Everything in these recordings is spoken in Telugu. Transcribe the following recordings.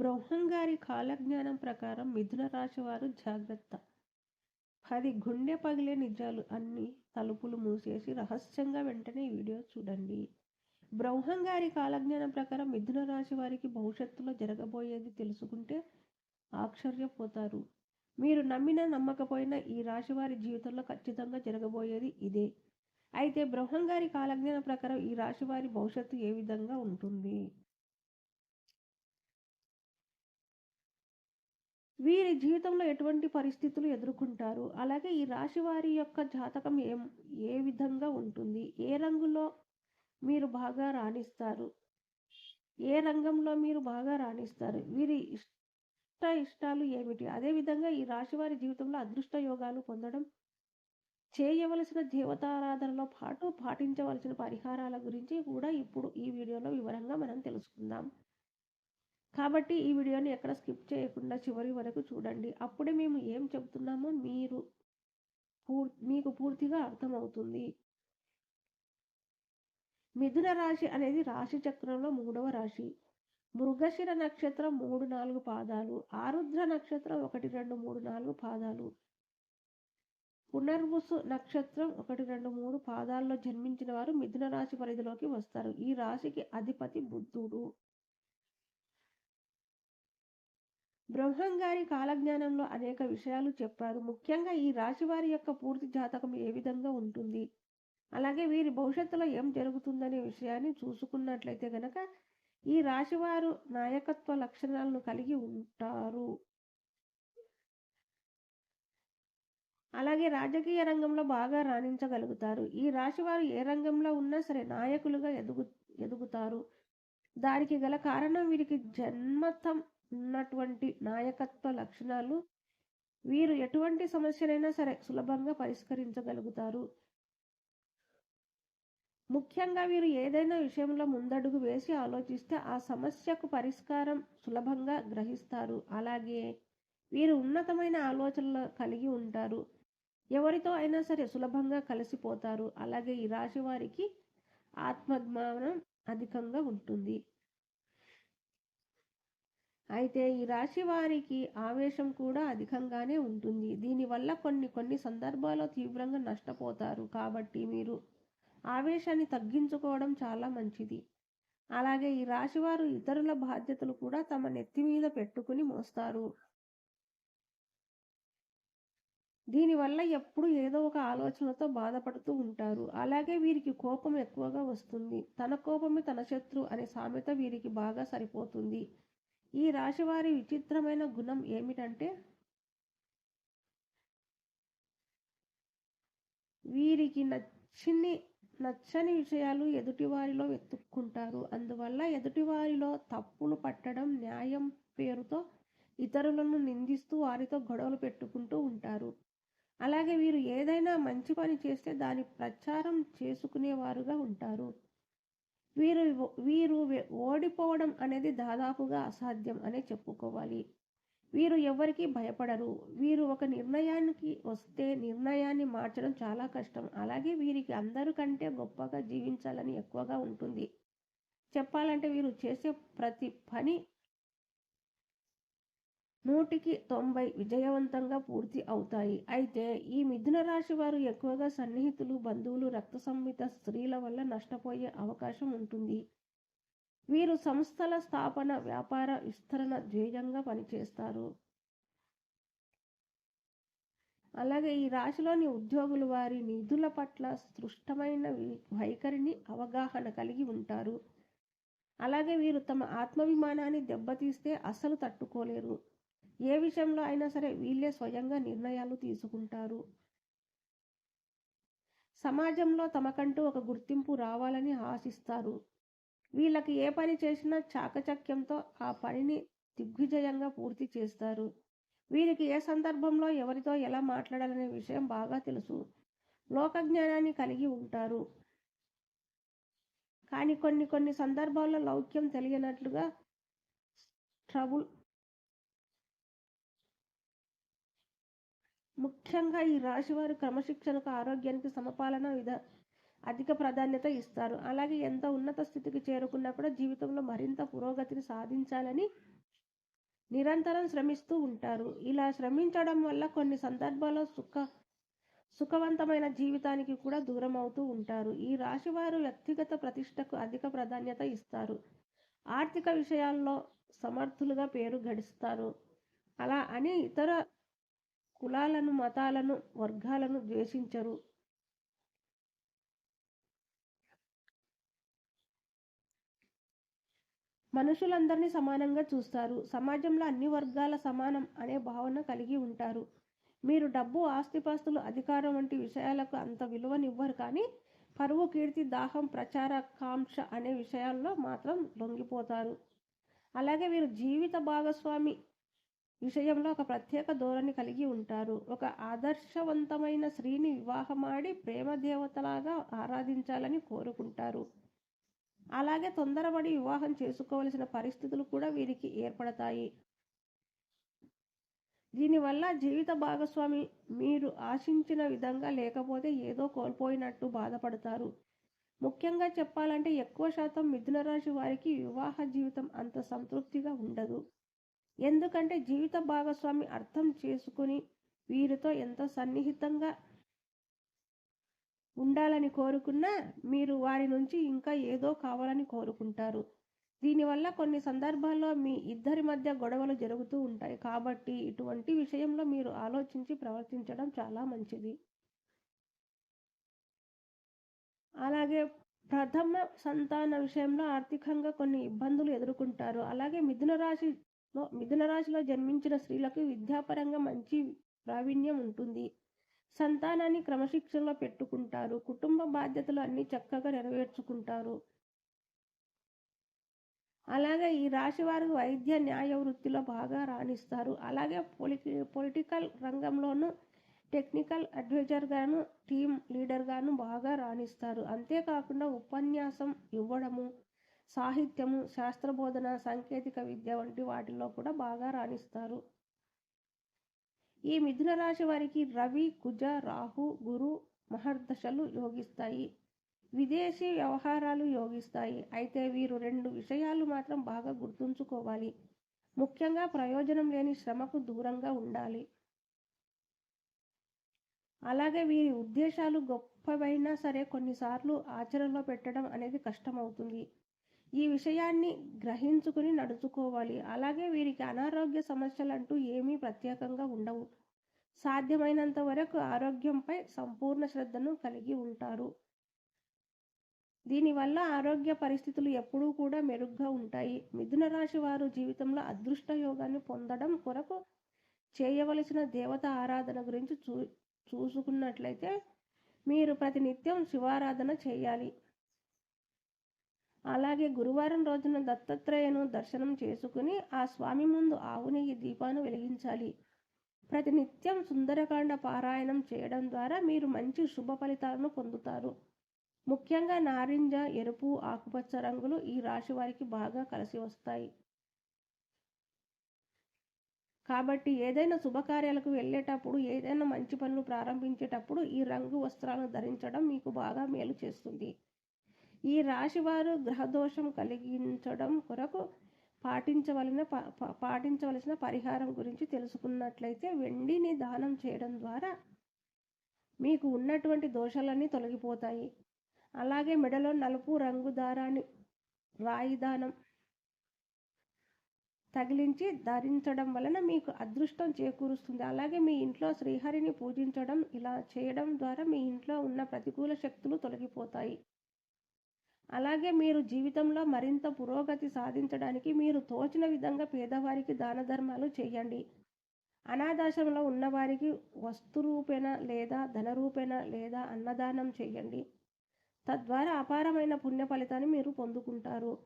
బ్రహ్మంగారి కాలజ్ఞానం ప్రకారం మిథున రాశి వారు జాగ్రత్త. పది గుండె పగిలే నిజాలు అన్ని తలుపులు మూసేసి రహస్యంగా వెంటనే వీడియో చూడండి. బ్రహ్మంగారి కాలజ్ఞానం ప్రకారం మిథున రాశి వారికి భవిష్యత్తులో జరగబోయేది తెలుసుకుంటే ఆశ్చర్యపోతారు. మీరు నమ్మినా నమ్మకపోయినా ఈ రాశి వారి జీవితంలో ఖచ్చితంగా జరగబోయేది ఇదే. అయితే బ్రహ్మంగారి కాలజ్ఞానం ప్రకారం ఈ రాశి వారి భవిష్యత్తు ఏ విధంగా ఉంటుంది? వీరి జీవితంలో ఎటువంటి పరిస్థితులు ఎదుర్కొంటారు? అలాగే ఈ రాశి వారి యొక్క జాతకం ఏం ఏ విధంగా ఉంటుంది? ఏ రంగులో మీరు బాగా రాణిస్తారు? ఏ రంగంలో మీరు బాగా రాణిస్తారు? వీరి ఇష్ట ఇష్టాలు ఏమిటి? అదేవిధంగా ఈ రాశి వారి జీవితంలో అదృష్ట యోగాలు పొందడం చేయవలసిన దేవతారాధనలో పాటు పాటించవలసిన పరిహారాల గురించి కూడా ఇప్పుడు ఈ వీడియోలో వివరంగా మనం తెలుసుకుందాం. కాబట్టి ఈ వీడియోని ఎక్కడ స్కిప్ చేయకుండా చివరి వరకు చూడండి. అప్పుడే మేము ఏం చెబుతున్నామో మీరు పూర్ మీకు పూర్తిగా అర్థమవుతుంది. మిథున రాశి అనేది రాశి చక్రంలో మూడవ రాశి. మృగశిర నక్షత్రం మూడు నాలుగు పాదాలు. ఆరుద్ర నక్షత్రం ఒకటి రెండు మూడు నాలుగు పాదాలు. పునర్వసు నక్షత్రం ఒకటి రెండు మూడు పాదాల్లో జన్మించిన వారు మిథున రాశి పరిధిలోకి వస్తారు. ఈ రాశికి అధిపతి బుద్ధుడు. బ్రహ్మంగారి కాలజ్ఞానంలో అనేక విషయాలు చెప్పారు. ముఖ్యంగా ఈ రాశి వారి యొక్క పూర్తి జాతకం ఏ విధంగా ఉంటుంది? అలాగే వీరి భవిష్యత్తులో ఏం జరుగుతుందనే విషయాన్ని చూసుకున్నట్లయితే గనక ఈ రాశివారు నాయకత్వ లక్షణాలను కలిగి ఉంటారు. అలాగే రాజకీయ రంగంలో బాగా రాణించగలుగుతారు. ఈ రాశివారు ఏ రంగంలో ఉన్నా సరే నాయకులుగా ఎదుగు ఎదుగుతారు. దానికి గల కారణం వీరికి జన్మతం ఉన్నటువంటి నాయకత్వ లక్షణాలు వీరు ఎటువంటి సమస్యనైనా సరే సులభంగా పరిష్కరించగలుగుతారు. ముఖ్యంగా వీరు ఏదైనా విషయంలో ముందడుగు వేసి ఆలోచిస్తే ఆ సమస్యకు పరిష్కారం సులభంగా గ్రహిస్తారు. అలాగే వీరు ఉన్నతమైన ఆలోచనలు కలిగి ఉంటారు. ఎవరితో అయినా సరే సులభంగా కలిసిపోతారు. అలాగే ఈ రాశి వారికి ఆత్మజ్ఞానం అధికంగా ఉంటుంది. అయితే ఈ రాశి వారికి ఆవేశం కూడా అధికంగానే ఉంటుంది. దీనివల్ల కొన్ని కొన్ని సందర్భాల్లో తీవ్రంగా నష్టపోతారు. కాబట్టి మీరు ఆవేశాన్ని తగ్గించుకోవడం చాలా మంచిది. అలాగే ఈ రాశివారు ఇతరుల బాధ్యతలు కూడా తమ నెత్తి మీద పెట్టుకుని మోస్తారు. దీనివల్ల ఎప్పుడు ఏదో ఒక ఆలోచనతో బాధపడుతూ ఉంటారు. అలాగే వీరికి కోపం ఎక్కువగా వస్తుంది. తన కోపమే తన శత్రు అనే సామెత వీరికి బాగా సరిపోతుంది. ఈ రాశివారి విచిత్రమైన గుణం ఏమిటంటే వీరికి నచ్చిని నచ్చని విషయాలు ఎదుటివారిలో వెతుక్కుంటారు. అందువల్ల ఎదుటివారిలో తప్పులు పట్టడం న్యాయం పేరుతో ఇతరులను నిందిస్తూ వారితో గొడవలు పెట్టుకుంటూ ఉంటారు. అలాగే వీరు ఏదైనా మంచి పని చేస్తే దాని ప్రచారం చేసుకునేవారుగా ఉంటారు. వీరు వీరు ఓడిపోవడం అనేది దాదాపుగా అసాధ్యం అనే చెప్పుకోవాలి. వీరు ఎవరికీ భయపడరు. వీరు ఒక నిర్ణయానికి వస్తే నిర్ణయాన్ని మార్చడం చాలా కష్టం. అలాగే వీరికి అందరికంటే గొప్పగా జీవించాలని ఎక్కువగా ఉంటుంది. చెప్పాలంటే వీరు చేసే ప్రతి పని నూటికి తొంభై విజయవంతంగా పూర్తి అవుతాయి. అయితే ఈ మిథున రాశి వారు ఎక్కువగా సన్నిహితులు బంధువులు రక్త సంహిత స్త్రీల వల్ల నష్టపోయే అవకాశం ఉంటుంది. వీరు సంస్థల స్థాపన వ్యాపార విస్తరణ ధ్యేయంగా పనిచేస్తారు. అలాగే ఈ రాశిలోని ఉద్యోగులు వారి నిధుల పట్ల స్పృష్టమైన వైఖరిని అవగాహన కలిగి ఉంటారు. అలాగే వీరు తమ ఆత్మాభిమానాన్ని దెబ్బతీస్తే అస్సలు తట్టుకోలేరు. ఏ విషయంలో అయినా సరే వీళ్ళే స్వయంగా నిర్ణయాలు తీసుకుంటారు. సమాజంలో తమకంటూ ఒక గుర్తింపు రావాలని ఆశిస్తారు. వీళ్ళకి ఏ పని చేసినా చాకచక్యంతో ఆ పనిని దిగ్విజయంగా పూర్తి చేస్తారు. వీరికి ఏ సందర్భంలో ఎవరితో ఎలా మాట్లాడాలనే విషయం బాగా తెలుసు. లోకజ్ఞానాన్ని కలిగి ఉంటారు. కానీ కొన్ని కొన్ని సందర్భాల్లో లౌక్యం తెలియనట్లుగా ట్రబుల్ ముఖ్యంగా ఈ రాశివారు క్రమశిక్షణకు ఆరోగ్యానికి సమపాలన విధ అధిక ప్రాధాన్యత ఇస్తారు. అలాగే ఎంత ఉన్నత స్థితికి చేరుకున్నా కూడా జీవితంలో మరింత పురోగతిని సాధించాలని నిరంతరం శ్రమిస్తూ ఉంటారు. ఇలా శ్రమించడం వల్ల కొన్ని సందర్భాల్లో సుఖ సుఖవంతమైన జీవితానికి కూడా దూరం అవుతూ ఉంటారు. ఈ రాశివారు వ్యక్తిగత ప్రతిష్టకు అధిక ప్రాధాన్యత ఇస్తారు. ఆర్థిక విషయాల్లో సమర్థులుగా పేరు గడిస్తారు. అలా అని ఇతర కులాలను మతాలను వర్గాలను ద్వేషించరు. మనుషులందరినీ సమానంగా చూస్తారు. సమాజంలో అన్ని వర్గాల సమానం అనే భావన కలిగి ఉంటారు. మీరు డబ్బు ఆస్తిపాస్తులు అధికారం వంటి విషయాలకు అంత విలువనివ్వరు కానీ పరువు కీర్తి దాహం ప్రచార కాంక్ష అనే విషయాల్లో మాత్రం లొంగిపోతారు. అలాగే వీరు జీవిత భాగస్వామి విషయంలో ఒక ప్రత్యేక ధోరణి కలిగి ఉంటారు. ఒక ఆదర్శవంతమైన స్త్రీని వివాహమాడి ప్రేమ దేవతలాగా ఆరాధించాలని కోరుకుంటారు. అలాగే తొందరపడి వివాహం చేసుకోవలసిన పరిస్థితులు కూడా వీరికి ఏర్పడతాయి. దీనివల్ల జీవిత భాగస్వామి మీరు ఆశించిన విధంగా లేకపోతే ఏదో కోల్పోయినట్టు బాధపడతారు. ముఖ్యంగా చెప్పాలంటే ఎక్కువ శాతం మిథున రాశి వారికి వివాహ జీవితం అంత సంతృప్తిగా ఉండదు. ఎందుకంటే జీవిత భాగస్వామి అర్థం చేసుకుని వీరితో ఎంత సన్నిహితంగా ఉండాలని కోరుకున్నా మీరు వారి నుంచి ఇంకా ఏదో కావాలని కోరుకుంటారు. దీనివల్ల కొన్ని సందర్భాల్లో మీ ఇద్దరి మధ్య గొడవలు జరుగుతూ ఉంటాయి. కాబట్టి ఇటువంటి విషయంలో మీరు ఆలోచించి ప్రవర్తించడం చాలా మంచిది. అలాగే ప్రథమ సంతాన విషయంలో ఆర్థికంగా కొన్ని ఇబ్బందులు ఎదుర్కొంటారు. అలాగే మిథున రాశి మిథున రాశిలో జన్మించిన స్త్రీలకు విద్యాపరంగా మంచి ప్రావీణ్యం ఉంటుంది. సంతానాన్ని క్రమశిక్షణలో పెట్టుకుంటారు. కుటుంబ బాధ్యతలు అన్ని చక్కగా నెరవేర్చుకుంటారు. అలాగే ఈ రాశి వారు వైద్య న్యాయ వృత్తిలో బాగా రాణిస్తారు. అలాగే పొలిటి పొలిటికల్ రంగంలోనూ టెక్నికల్ అడ్వైజర్గాను టీం లీడర్గాను బాగా రాణిస్తారు. అంతేకాకుండా ఉపన్యాసం ఇవ్వడము సాహిత్యము శాస్త్రబోధన సాంకేతిక విద్య వంటి వాటిల్లో కూడా బాగా రాణిస్తారు. ఈ మిథున రాశి వారికి రవి కుజ రాహు గురు మహర్దశలు యోగిస్తాయి. విదేశీ వ్యవహారాలు యోగిస్తాయి. అయితే వీరు రెండు విషయాలు మాత్రం బాగా గుర్తుంచుకోవాలి. ముఖ్యంగా ప్రయోజనం లేని శ్రమకు దూరంగా ఉండాలి. అలాగే వీరి ఉద్దేశాలు గొప్పవైనా సరే కొన్నిసార్లు ఆచరణలో పెట్టడం అనేది కష్టమవుతుంది. ఈ విషయాన్ని గ్రహించుకుని నడుచుకోవాలి. అలాగే వీరికి అనారోగ్య సమస్యలు అంటూ ఏమీ ప్రత్యేకంగా ఉండవు. సాధ్యమైనంత వరకు ఆరోగ్యంపై సంపూర్ణ శ్రద్ధను కలిగి ఉంటారు. దీనివల్ల ఆరోగ్య పరిస్థితులు ఎప్పుడూ కూడా మెరుగ్గా ఉంటాయి. మిథున రాశి వారు జీవితంలో అదృష్ట యోగాన్ని పొందడం కొరకు చేయవలసిన దేవత ఆరాధన గురించి చూ చూసుకున్నట్లయితే మీరు ప్రతినిత్యం శివారాధన చేయాలి. అలాగే గురువారం రోజున దత్తాత్రేయను దర్శనం చేసుకుని ఆ స్వామి ముందు ఆవు దీపాను దీపాన్ని వెలిగించాలి. ప్రతినిత్యం సుందరకాండ పారాయణం చేయడం ద్వారా మీరు మంచి శుభ ఫలితాలను పొందుతారు. ముఖ్యంగా నారింజ ఎరుపు ఆకుపచ్చ రంగులు ఈ రాశి వారికి బాగా కలిసి వస్తాయి. కాబట్టి ఏదైనా శుభకార్యాలకు వెళ్ళేటప్పుడు ఏదైనా మంచి పనులు ప్రారంభించేటప్పుడు ఈ రంగు వస్త్రాలను ధరించడం మీకు బాగా మేలు చేస్తుంది. ఈ రాశివారు గ్రహదోషం కలిగించడం కొరకు పాటించవలసిన పాటించవలసిన పరిహారం గురించి తెలుసుకున్నట్లయితే వెండిని దానం చేయడం ద్వారా మీకు ఉన్నటువంటి దోషాలన్నీ తొలగిపోతాయి. అలాగే మెడలో నలుపు రంగు దారాన్ని రాయి దానం తగిలించి ధరించడం వలన మీకు అదృష్టం చేకూరుస్తుంది. అలాగే మీ ఇంట్లో శ్రీహరిని పూజించడం ఇలా చేయడం ద్వారా మీ ఇంట్లో ఉన్న ప్రతికూల శక్తులు తొలగిపోతాయి. అలాగే మీరు జీవితంలో మరింత పురోగతి సాధించడానికి మీరు తోచిన విధంగా పేదవారికి దాన ధర్మాలు చేయండి. అనాథాశ్రమంలో ఉన్నవారికి వస్తురూపేణ లేదా ధనరూపేణ లేదా అన్నదానం చేయండి. తద్వారా అపారమైన పుణ్య ఫలితాన్ని మీరు పొందుకుంటారు.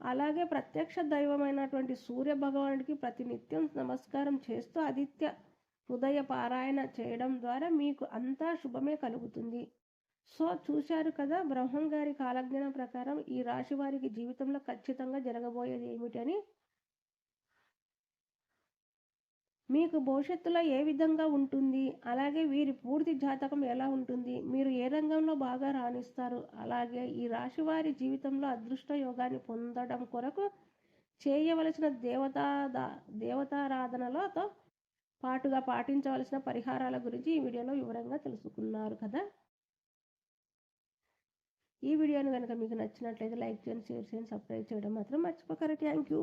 అలాగే ప్రత్యక్ష దైవమైనటువంటి సూర్య భగవానుడికి ప్రతినిత్యం నమస్కారం చేస్తూ ఆదిత్య హృదయ పారాయణ చేయడం ద్వారా మీకు అంతా శుభమే కలుగుతుంది. సో చూశారు కదా బ్రహ్మం గారి కాలజ్ఞానం ప్రకారం ఈ రాశి వారికి జీవితంలో ఖచ్చితంగా జరగబోయేది ఏమిటని? మీకు భవిష్యత్తులో ఏ విధంగా ఉంటుంది? అలాగే వీరి పూర్తి జాతకం ఎలా ఉంటుంది? మీరు ఏ రంగంలో బాగా రాణిస్తారు? అలాగే ఈ రాశి వారి జీవితంలో అదృష్ట యోగాన్ని పొందడం కొరకు చేయవలసిన దేవతా దేవతారాధనలతో పాటుగా పాటించవలసిన పరిహారాల గురించి ఈ వీడియోలో వివరంగా తెలుసుకున్నారు కదా. ఈ వీడియోను కనుక మీకు నచ్చినట్లయితే లైక్ చేయండి షేర్ చేయండి సబ్స్క్రైబ్ చేయడం మాత్రం మర్చిపోకరా థ్యాంక్ యూ